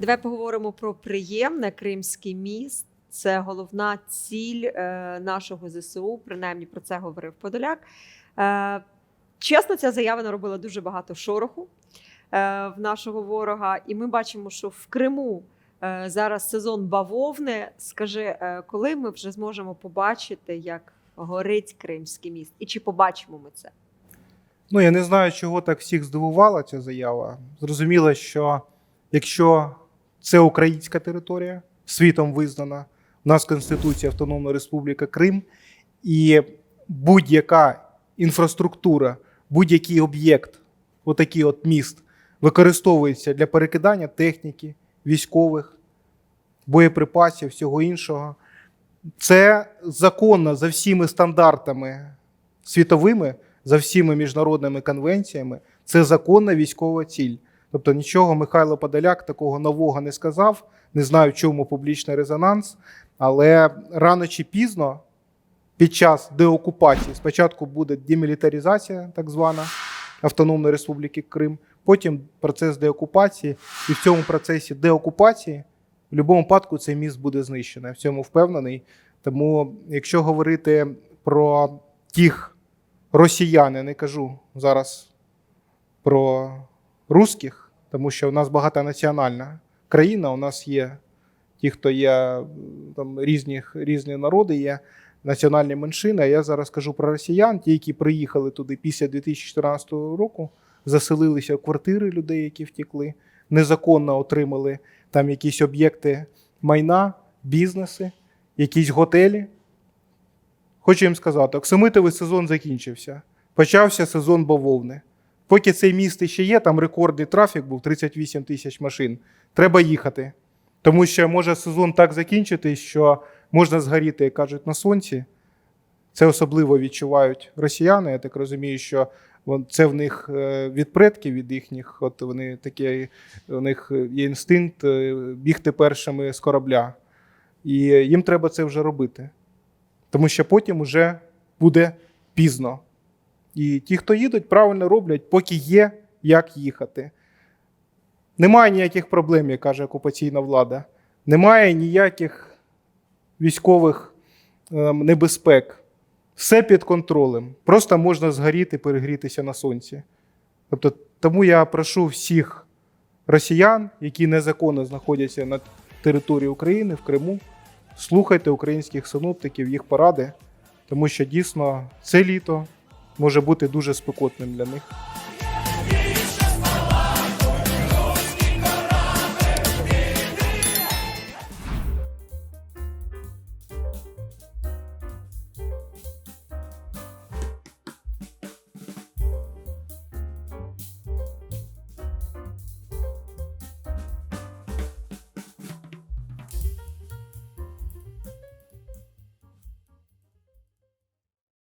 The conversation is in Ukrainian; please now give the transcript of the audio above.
Давай поговоримо про приємне Кримський міст. Це головна ціль е, нашого ЗСУ. Принаймні про це говорив Подоляк. Е, чесно, ця заява наробила дуже багато шороху е, в нашого ворога, і ми бачимо, що в Криму зараз сезон бавовни. Скажи, коли ми вже зможемо побачити, як горить Кримський міст, і чи побачимо ми це? Ну, я не знаю, чого так всіх здивувала ця заява. Зрозуміло, що якщо це українська територія, світом визнана, у нас Конституція Автономна Республіка Крим, і будь-яка інфраструктура, будь-який об'єкт, отакий от міст, використовується для перекидання техніки, військових, боєприпасів, всього іншого. Це законно за всіми стандартами світовими, за всіми міжнародними конвенціями. Це законна військова ціль. Тобто нічого Михайло Подоляк такого нового не сказав. Не знаю, чому публічний резонанс, але рано чи пізно, під час деокупації, спочатку буде демілітаризація, так звана Автономної Республіки Крим, потім процес деокупації, і в цьому процесі деокупації в будь-якому випадку цей міст буде знищений. В цьому впевнений. Тому, якщо говорити про тих росіян, я не кажу зараз про русських, тому що у нас багатонаціональна країна, у нас є ті, хто є там різні, різні народи, є національні меншини. А я зараз кажу про росіян, ті, які приїхали туди після 2014 року, заселилися в квартири людей, які втекли, незаконно отримали там якісь об'єкти майна, бізнеси, якісь готелі. Хочу їм сказати, оксамитовий сезон закінчився. Почався сезон бавовни. Поки цей міст ще є, там рекордний трафік був 38 тисяч машин. Треба їхати. Тому що може сезон так закінчитись, що можна згоріти, як кажуть, на сонці. Це особливо відчувають росіяни. Я так розумію, що це в них е, від предків, від їхніх, от вони такі, у них є інстинкт е, бігти першими з корабля. І їм треба це вже робити. Тому що потім вже буде пізно. І ті, хто їдуть, правильно роблять, поки є як їхати. Немає ніяких проблем, як каже окупаційна влада. Немає ніяких військових ем, небезпек. Все під контролем. Просто можна згоріти, перегрітися на сонці. Тобто, тому я прошу всіх росіян, які незаконно знаходяться на території України в Криму, слухайте українських синоптиків, їх поради, тому що дійсно це літо може бути дуже спекотним для них.